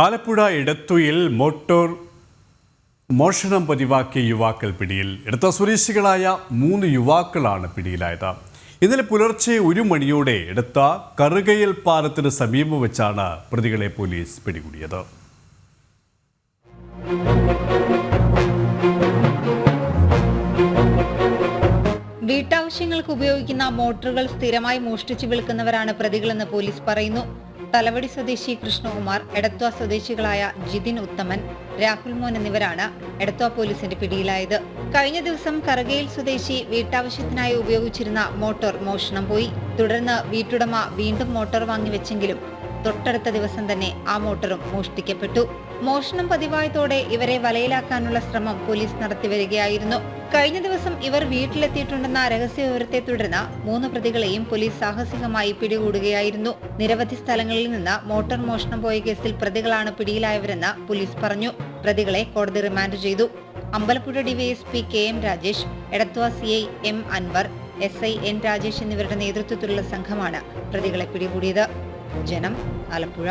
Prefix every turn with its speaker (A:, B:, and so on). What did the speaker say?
A: Alappuzha ഇടത്തുയിൽ motor മോഷണം പതിവാക്കിയ യുവാക്കൾ പിടിയിൽ. ഇടത്ത സ്വദേശികളായ മൂന്ന് യുവാക്കളാണ് പിടിയിലായത്. ഇന്നലെ പുലർച്ചെ ഒരു മണിയോടെ ഇടത്ത കറുകയിൽ പാലത്തിന് സമീപം വെച്ചാണ് പ്രതികളെ പോലീസ് പിടികൂടിയത്.
B: വീട്ടാവശ്യങ്ങൾക്ക് ഉപയോഗിക്കുന്ന മോട്ടോറുകൾ സ്ഥിരമായി മോഷ്ടിച്ചു വിൽക്കുന്നവരാണ് പ്രതികളെന്ന് പോലീസ് പറയുന്നു. തലവടി സ്വദേശി കൃഷ്ണകുമാർ എടത്വ സ്വദേശികളായ ജിതിൻ ഉത്തമൻ രാഹുൽ മോൻ എന്നിവരാണ് എടത്വ പോലീസിന്റെ പിടിയിലായത്. കഴിഞ്ഞ ദിവസം കറുകയിൽ സ്വദേശി വീട്ടാവശ്യത്തിനായി ഉപയോഗിച്ചിരുന്ന മോട്ടോർ മോഷണം പോയി. തുടർന്ന് വീട്ടുടമ വീണ്ടും മോട്ടോർ വാങ്ങിവെച്ചെങ്കിലും തൊട്ടടുത്ത ദിവസം തന്നെ ആ മോട്ടറും മോഷ്ടിക്കപ്പെട്ടു. മോഷണം പതിവായതോടെ ഇവരെ വലയിലാക്കാനുള്ള ശ്രമം പോലീസ് നടത്തിവരികയായിരുന്നു കഴിഞ്ഞ ദിവസം ഇവർ വീട്ടിലെത്തിയിട്ടുണ്ടെന്ന രഹസ്യ വിവരത്തെ തുടർന്ന് മൂന്ന് പ്രതികളെയും പോലീസ് സാഹസികമായി പിടികൂടുകയായിരുന്നു. നിരവധി സ്ഥലങ്ങളിൽ നിന്ന് മോട്ടോർ മോഷണം പോയ കേസിൽ പ്രതികളാണ് പിടിയിലായവരെന്ന് പോലീസ് പറഞ്ഞു. പ്രതികളെ കോടതി റിമാൻഡ് ചെയ്തു. Ambalappuzha D Y S P K M Rajesh Edathua C I M Anwar S I N Rajesh എന്നിവരുടെ നേതൃത്വത്തിലുള്ള സംഘമാണ് പ്രതികളെ പിടികൂടിയത്. ജനം ആലപ്പുഴ